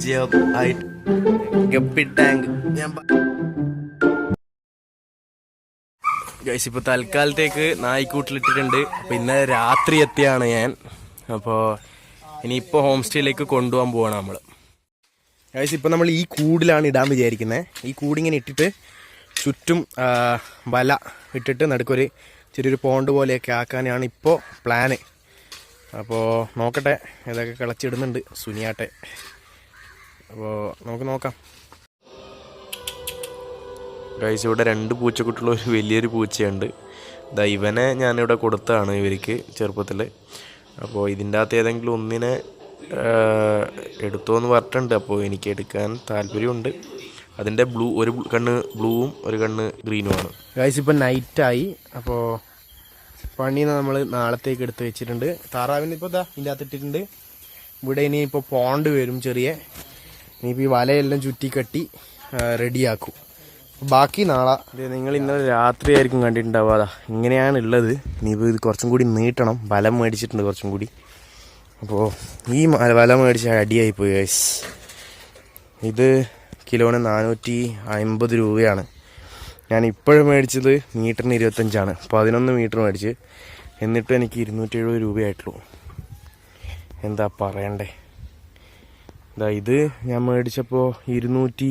വിജയം ആയിട്ട് guppy tank ഞാൻ ഗൈസ് ഇപ്പോൾ തൽക്കാലത്തേക്ക് നായ്ക്കൂട്ടിലിട്ടിട്ടുണ്ട്. അപ്പോൾ ഇന്ന് രാത്രി എത്തിയാണ് ഞാൻ. അപ്പോൾ ഇനിയിപ്പോൾ ഹോം സ്റ്റേയിലേക്ക് കൊണ്ടുപോകാൻ പോവാണ് നമ്മൾ ഗൈസ് ഇപ്പൊ നമ്മൾ ഈ കൂടിലാണ് ഇടാൻ വിചാരിക്കുന്നത് ഈ കൂടിങ്ങനെ ഇട്ടിട്ട് ചുറ്റും വല ഇട്ടിട്ട് നടുക്കൊരു ചെറിയൊരു പോണ്ട് പോലെയൊക്കെ ആക്കാനാണ് ഇപ്പോൾ പ്ലാന് അപ്പോൾ നോക്കട്ടെ ഇതൊക്കെ കിളച്ചിടുന്നുണ്ട് സുനിയാട്ടെ. അപ്പോൾ നമുക്ക് നോക്കാം. ഗൈസ് ഇവിടെ രണ്ട് പൂച്ചക്കുട്ടിയുള്ള ഒരു വലിയൊരു പൂച്ചയുണ്ട്. ദാ ഇവനെ ഞാനിവിടെ കൊടുത്തതാണ് ഇവർക്ക് ചെറുപ്പത്തിൽ അപ്പോൾ ഇതിന്റെ അകത്ത് ഏതെങ്കിലും ഒന്നിനെ എടുത്തോന്ന് പറഞ്ഞിട്ടുണ്ട്. അപ്പോൾ എനിക്ക് എടുക്കാൻ താല്പര്യമുണ്ട്. അതിന്റെ ബ്ലൂ ഒരു കണ്ണ് ബ്ലൂവും ഒരു കണ്ണ് ഗ്രീനുമാണ് ഗൈസ് ഇപ്പം നൈറ്റായി അപ്പോൾ പണി നമ്മൾ നാളത്തേക്ക് എടുത്ത് വെച്ചിട്ടുണ്ട്. താറാവിന് ഇപ്പോൾ ഇതാ ഇതിന്റെ അകത്ത് ഇട്ടിട്ടുണ്ട്. ഇവിടെ ഇനി ഇപ്പോൾ പോണ്ട് വരും ചെറിയ. ഇനിയിപ്പോൾ ഈ വലയെല്ലാം ചുറ്റിക്കെട്ടി റെഡിയാക്കും. ബാക്കി നാളെ നിങ്ങൾ ഇന്നലെ രാത്രി ആയിരിക്കും കണ്ടിട്ടുണ്ടാവുക. അതാ ഇങ്ങനെയാണ് ഉള്ളത്. ഇനിയിപ്പോൾ ഇത് കുറച്ചും കൂടി നീട്ടണം. വല മേടിച്ചിട്ടുണ്ട് കുറച്ചും കൂടി. അപ്പോൾ ഈ വല മേടിച്ച അടിയായി പോയി ഗൈസ് ഇത് കിലോന് നാനൂറ്റി അമ്പത് രൂപയാണ്. ഞാൻ ഇപ്പോഴും മേടിച്ചത് മീറ്ററിന് ഇരുപത്തഞ്ചാണ്. പതിനൊന്ന് മീറ്റർ മേടിച്ച്. എന്നിട്ടും എനിക്ക് ഇരുന്നൂറ്റി എഴുപത് രൂപയായിട്ടുള്ളൂ. എന്താ പറയണ്ടേ? ഇതാ ഞാൻ മേടിച്ചപ്പോൾ ഇരുന്നൂറ്റി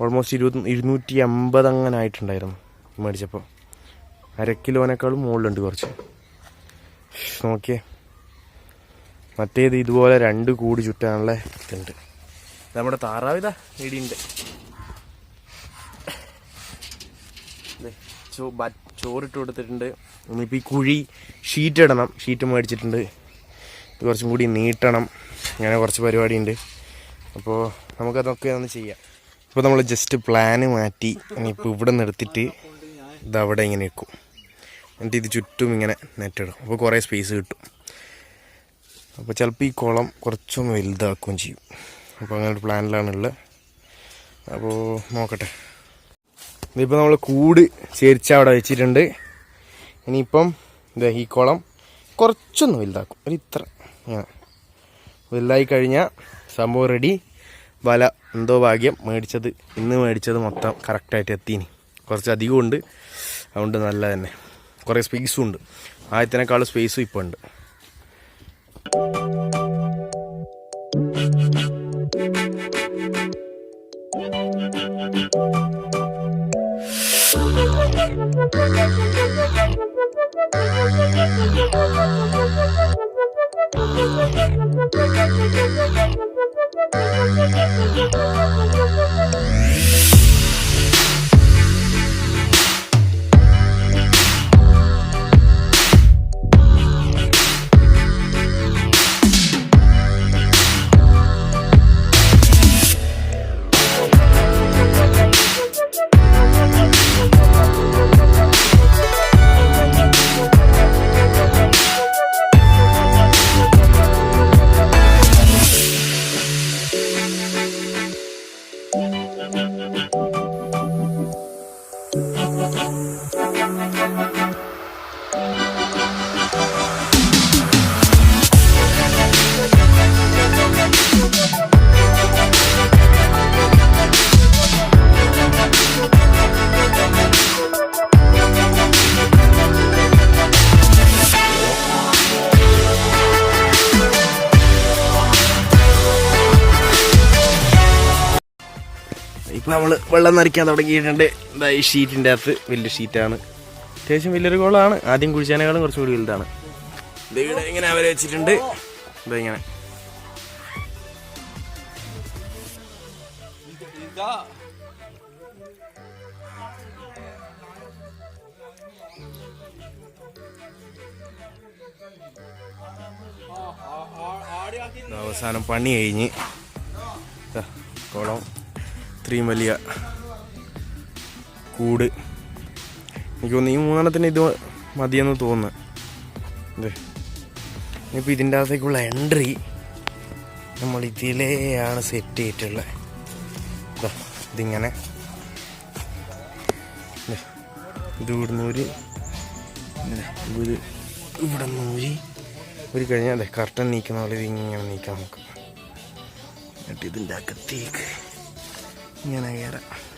ഓൾമോസ്റ്റ് ഇരുപത്തി ഇരുന്നൂറ്റി അമ്പത് അങ്ങനെ ആയിട്ടുണ്ടായിരുന്നു മേടിച്ചപ്പോൾ അര കിലോനേക്കാളും മുകളിലുണ്ട് കുറച്ച്. നോക്കിയേ. മറ്റേത് ഇതുപോലെ രണ്ട് കൂടി ചുറ്റാനുള്ള ഇതുണ്ട്. നമ്മുടെ താറാവിതാ ഇടിയുണ്ട്. ചോറിട്ട് കൊടുത്തിട്ടുണ്ട്. ഇനിയിപ്പോൾ ഈ കുഴി ഷീറ്റ് ഇടണം ഷീറ്റ് മേടിച്ചിട്ടുണ്ട്. ഇത് കുറച്ചും കൂടി നീട്ടണം. അങ്ങനെ കുറച്ച് പരിപാടിയുണ്ട്. അപ്പോൾ നമുക്കതൊക്കെ ഒന്ന് ചെയ്യാം. ഇപ്പോൾ നമ്മൾ ജസ്റ്റ് പ്ലാന് മാറ്റി ഇനിയിപ്പോൾ ഇവിടെ നിർത്തിയിട്ട് ഇതവിടെ ഇങ്ങനെ വെക്കും. എന്നിട്ട് ഇത് ചുറ്റും ഇങ്ങനെ നെറ്റിടും. അപ്പോൾ കുറേ സ്പേസ് കിട്ടും. അപ്പോൾ ചിലപ്പോൾ ഈ കുളം കുറച്ചൊന്ന് വലുതാക്കുകയും ചെയ്യും. അപ്പോൾ അങ്ങനെ ഒരു പ്ലാനിലാണുള്ളത് അപ്പോൾ നോക്കട്ടെ. ഇതിപ്പോൾ നമ്മൾ കൂട് ചേരിച്ച് അവിടെ വെച്ചിട്ടുണ്ട്. ഇനിയിപ്പം ഇതാ ഈ കുളം കുറച്ചൊന്ന് വലുതാക്കും. ഒരു ഇത്ര ഇങ്ങനെ വലുതായി കഴിഞ്ഞാൽ സംഭവം റെഡി വല എന്തോ ഭാഗ്യം മേടിച്ചത്. ഇന്ന് മേടിച്ചത് മൊത്തം കറക്റ്റായിട്ട് എത്തിനി. കുറച്ച് അധികം ഉണ്ട്. അതുകൊണ്ട് നല്ല തന്നെ. കുറേ സ്പേസും ഉണ്ട്. ആദ്യത്തിനേക്കാളും സ്പേസും ഇപ്പോൾ ഉണ്ട്. Thank you. ഇപ്പം നമ്മൾ വെള്ളം നിറയ്ക്കാൻ തുടങ്ങിയിട്ടുണ്ട്. എന്താ ഈ ഷീറ്റിന്റെ അകത്ത് വലിയ ഷീറ്റാണ്. അത്യാവശ്യം വലിയൊരു കോളാണ് ആദ്യം കുഴിച്ചാനേക്കാളും കുറച്ചുകൂടി വലുതാണ്. ഇവിടെ ഇങ്ങനെ അവരെ വെച്ചിട്ടുണ്ട്. ഇതാ ഇങ്ങനെ. അവസാനം പണി കഴിഞ്ഞ്. കുളം ഇത്രയും വലിയ കൂട്. എനിക്ക് തോന്നുന്നു ഈ മൂന്നെണ്ണത്തിന് ഇത് മതിയെന്ന് തോന്നുന്നു. അതെ ഇനിയിപ്പോൾ ഇതിന്റെ അകത്തേക്കുള്ള എൻട്രി നമ്മൾ ഇതിലെയാണ് സെറ്റ് ചെയ്തിട്ടുള്ളത്. ഇതിങ്ങനെ. ഇത് ഇവിടുന്ന് ഒരു ഇവിടെ നൂരി ഒരു കഴിഞ്ഞാൽ അതെ കർട്ടൻ നീക്കുന്ന പോലെ ഇതിങ്ങനെ നീക്കാം നമുക്ക്. എന്നിട്ട് ഇതിന്റെ അകത്തേക്ക് ഇങ്ങനെ കയറാം.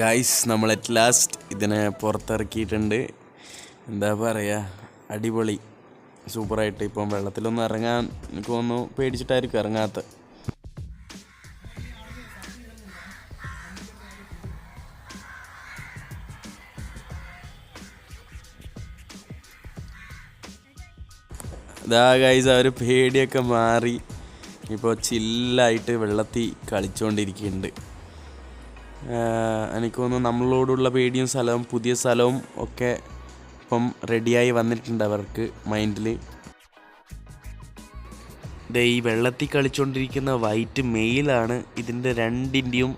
ഗൈസ് നമ്മൾ അറ്റ് ലാസ്റ്റ് ഇതിനെ പുറത്തിറക്കിയിട്ടുണ്ട്. എന്താ പറയുക അടിപൊളി. സൂപ്പറായിട്ട് ഇപ്പം വെള്ളത്തിലൊന്നും ഇറങ്ങാൻ എനിക്ക് തോന്നുന്നു പേടിച്ചിട്ടായിരിക്കും ഇറങ്ങാത്ത ഇതാ ഗൈസ് ആ ഒരു പേടിയൊക്കെ മാറി. ഇപ്പോൾ ചില്ലായിട്ട് വെള്ളത്തിൽ കളിച്ചുകൊണ്ടിരിക്കുന്നുണ്ട് എനിക്ക് തോന്നുന്നു നമ്മളോടുള്ള പേടിയും സ്ഥലവും പുതിയ സ്ഥലവും ഒക്കെ ഇപ്പം റെഡിയായി വന്നിട്ടുണ്ട് അവർക്ക് മൈൻഡിൽ ഈ വെള്ളത്തിൽ കളിച്ചുകൊണ്ടിരിക്കുന്ന വൈറ്റ് മെയിലാണ് ഇതിന്റെ രണ്ടിന്റെയും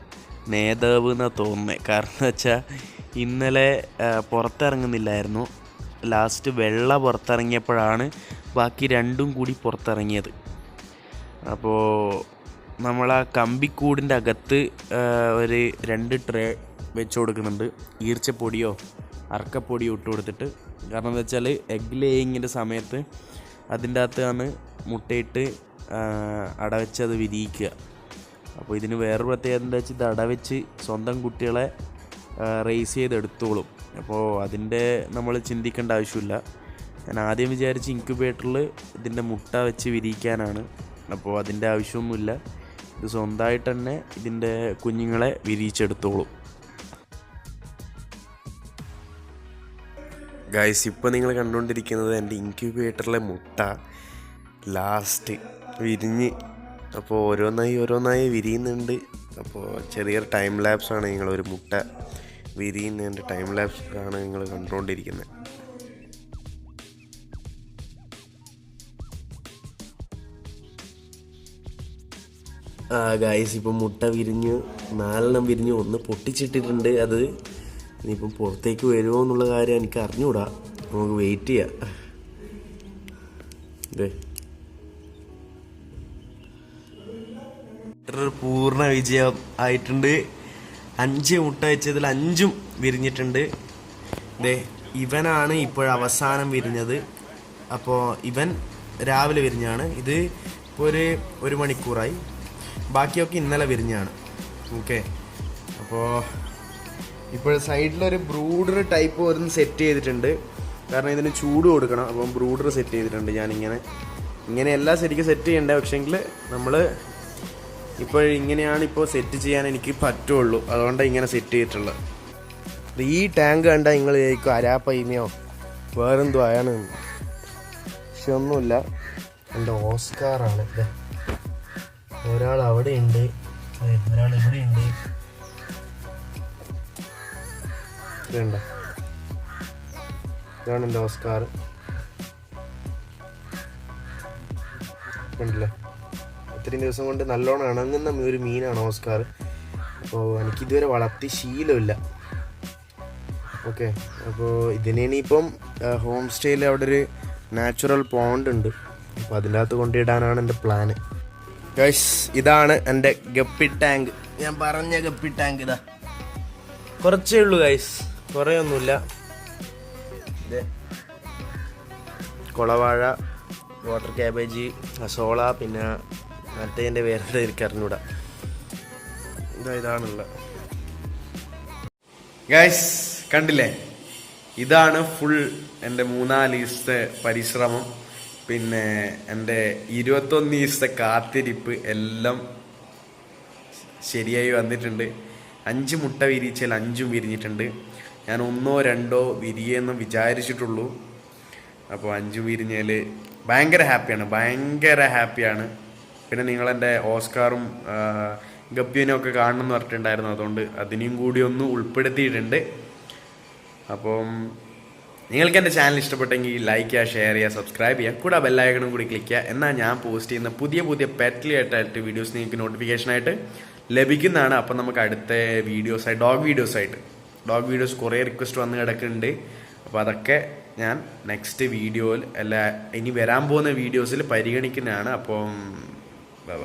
നേതാവ് എന്നാണ് തോന്നുന്നത് കാരണം വെച്ചാൽ ഇന്നലെ പുറത്തിറങ്ങുന്നില്ലായിരുന്നു. ലാസ്റ്റ് വെള്ള പുറത്തിറങ്ങിയപ്പോഴാണ് ബാക്കി രണ്ടും കൂടി പുറത്തിറങ്ങിയത്. അപ്പോൾ നമ്മൾ ആ കമ്പിക്കൂടിന്റെ അകത്ത് ഒരു രണ്ട് ട്രേ വെച്ച് കൊടുക്കുന്നുണ്ട്. ഈർച്ചപ്പൊടിയോ അറക്കപ്പൊടിയോ ഇട്ട് കൊടുത്തിട്ട്. കാരണം എന്താ വെച്ചാൽ എഗ് ലേയിങ്ങിന്റെ സമയത്ത് അതിന്റെ അകത്താണ് മുട്ടയിട്ട് അടവെച്ച് അത് വിരിയിക്കുക. അപ്പോൾ ഇതിന് വേറെ പ്രത്യേകത എന്താ വെച്ചാൽ ഇത് അടവെച്ച് സ്വന്തം കുട്ടികളെ റേസ് ചെയ്തെടുത്തോളും. അപ്പോൾ അതിന്റെ നമ്മൾ ചിന്തിക്കേണ്ട ആവശ്യമില്ല. ഞാൻ ആദ്യം വിചാരിച്ച് ഇൻക്യുബേറ്ററിൽ ഇതിന്റെ മുട്ട വെച്ച് വിരിയിക്കാനാണ്. അപ്പോൾ അതിന്റെ ആവശ്യമൊന്നുമില്ല. ഇത് സ്വന്തമായിട്ട് തന്നെ ഇതിന്റെ കുഞ്ഞുങ്ങളെ വിരിയിച്ചെടുത്തോളും. ഗൈസ് ഇപ്പോൾ നിങ്ങൾ കണ്ടുകൊണ്ടിരിക്കുന്നത് എന്റെ ഇൻക്യുബേറ്ററിലെ മുട്ട. ലാസ്റ്റ് വിരിഞ്ഞ്. അപ്പോൾ ഓരോന്നായി ഓരോന്നായി വിരിയുന്നുണ്ട്. അപ്പോൾ ചെറിയൊരു ടൈം ലാപ്സാണ് നിങ്ങളൊരു മുട്ട വിരിയുന്നതിന്റെ ടൈം ലാപ്സ് ആണ് നിങ്ങൾ കണ്ടുകൊണ്ടിരിക്കുന്നത്. ഗായ്സ് ഇപ്പം മുട്ട വിരിഞ്ഞ് നാലെണ്ണം വിരിഞ്ഞ് ഒന്ന് പൊട്ടിച്ചിട്ടിട്ടുണ്ട്. അത് ഇനിയിപ്പം പുറത്തേക്ക് വരുമോ എന്നുള്ള കാര്യം എനിക്ക് അറിഞ്ഞുകൂടാ നമുക്ക് വെയിറ്റ് ചെയ്യാം. പൂർണ വിജയം ആയിട്ടുണ്ട്. അഞ്ച് മുട്ട വെച്ചതിൽ അഞ്ചും വിരിഞ്ഞിട്ടുണ്ട്. ദേ ഇവനാണ് ഇപ്പോഴവസാനം വിരിഞ്ഞത്. അപ്പോൾ ഇവൻ രാവിലെ വിരിഞ്ഞാണ്. ഇത് ഇപ്പോൾ ഒരു ഒരു മണിക്കൂറായി. ബാക്കിയൊക്കെ ഇന്നലെ വിരിഞ്ഞാണ്. ഓക്കെ അപ്പോൾ ഇപ്പോൾ സൈഡിലൊരു ബ്രൂഡർ ടൈപ്പ് ഒരു സെറ്റ് ചെയ്തിട്ടുണ്ട്. കാരണം ഇതിന് ചൂട് കൊടുക്കണം. അപ്പം ബ്രൂഡർ സെറ്റ് ചെയ്തിട്ടുണ്ട് ഞാനിങ്ങനെ. ഇങ്ങനെയല്ല ശരിക്കും സെറ്റ് ചെയ്യണ്ടേ? പക്ഷേങ്കിൽ നമ്മൾ ഇപ്പോൾ ഇങ്ങനെയാണ് ഇപ്പോൾ സെറ്റ് ചെയ്യാൻ എനിക്ക് പറ്റുള്ളൂ. അതുകൊണ്ട് ഇങ്ങനെ സെറ്റ് ചെയ്തിട്ടുള്ളത്. ഈ ടാങ്ക് കണ്ടാൽ നിങ്ങൾ ചോദിക്കും അരാപ്പൈമയോ വേറെന്തോ ആയാണ് പക്ഷെ ഒന്നുമില്ല. എന്റെ ഓസ്കാറാണ് ഇത്. ഒരാൾ അവിടെ ഉണ്ട് ഒരാൾ ഇവിടെ ഉണ്ട് വേണ്ട ഓസ്കാർ. ഇത്രയും ദിവസം കൊണ്ട് നല്ലോണം ഇണങ്ങുന്ന ഒരു മീനാണ് ഓസ്കാർ. അപ്പോൾ എനിക്കിതുവരെ വളർത്തി ശീലമില്ല. ഓക്കെ അപ്പോൾ ഇതിനെ ഹോം സ്റ്റേയിൽ അവിടെ ഒരു നാച്ചുറൽ പോണ്ട് ഉണ്ട്. അപ്പോൾ അതിന്റെ അകത്ത് കൊണ്ടിടാനാണ് എന്റെ പ്ലാന്. ഗൈസ് ഇതാണ് എന്റെ ഗപ്പി ടാങ്ക്. ഞാൻ പറഞ്ഞ ഗപ്പി ടാങ്ക് ഇതാ. കുറച്ചേ ഉള്ളൂ ഗൈസ് കുറേ ഒന്നുമില്ല. കൊളവാഴ വാട്ടർ ക്യാബേജ് അസോള പിന്നെ മറ്റേതിന്റെ വേറെ എനിക്ക് അറിഞ്ഞൂടാ ഇതാ ഇതാണുള്ള. ഗൈസ് കണ്ടില്ലേ? ഇതാണ് ഫുൾ എന്റെ മൂന്നാൽ ദിവസത്തെ പരിശ്രമം. പിന്നെ എന്റെ ഇരുപത്തൊന്ന് ദിവസത്തെ കാത്തിരിപ്പ് എല്ലാം ശരിയായി വന്നിട്ടുണ്ട്. അഞ്ച് മുട്ട വിരിച്ചാൽ അഞ്ചും വിരിഞ്ഞിട്ടുണ്ട്. ഞാൻ ഒന്നോ രണ്ടോ വിരിയെന്ന് വിചാരിച്ചിട്ടുള്ളൂ. അപ്പോൾ അഞ്ച് വിരിഞ്ഞാൽ ഭയങ്കര ഹാപ്പിയാണ് ഭയങ്കര ഹാപ്പിയാണ്. പിന്നെ നിങ്ങളെന്റെ ഓസ്കാറും ഗപ്പിയനും ഒക്കെ കാണണം എന്ന് പറഞ്ഞിട്ടുണ്ടായിരുന്നു. അതുകൊണ്ട് അതിനെയും കൂടി ഒന്ന് ഉൾപ്പെടുത്തിയിട്ടുണ്ട്. അപ്പം നിങ്ങൾക്ക് എന്റെ ചാനൽ ഇഷ്ടപ്പെട്ടെങ്കിൽ ലൈക്ക് ചെയ്യുക ഷെയർ ചെയ്യുക സബ്സ്ക്രൈബ് ചെയ്യുക കൂടെ ബെല്ലൈക്കണും കൂടി ക്ലിക്ക് ചെയ്യുക. എന്നാൽ ഞാൻ പോസ്റ്റ് ചെയ്യുന്ന പുതിയ പുതിയ പെറ്റ്ലി ആയിട്ടായിട്ട് വീഡിയോസ് നിങ്ങൾക്ക് നോട്ടിഫിക്കേഷനായിട്ട് ലഭിക്കുന്നതാണ്. അപ്പം നമുക്ക് അടുത്ത വീഡിയോസായി ഡോഗ് വീഡിയോസായിട്ട് ഡോഗ് വീഡിയോസ് കുറേ റിക്വസ്റ്റ് വന്ന് കിടക്കുന്നുണ്ട്. അപ്പോൾ അതൊക്കെ ഞാൻ നെക്സ്റ്റ് വീഡിയോയിൽ അല്ല ഇനി വരാൻ പോകുന്ന വീഡിയോസിൽ പരിഗണിക്കുന്നതാണ്. അപ്പം ബൈ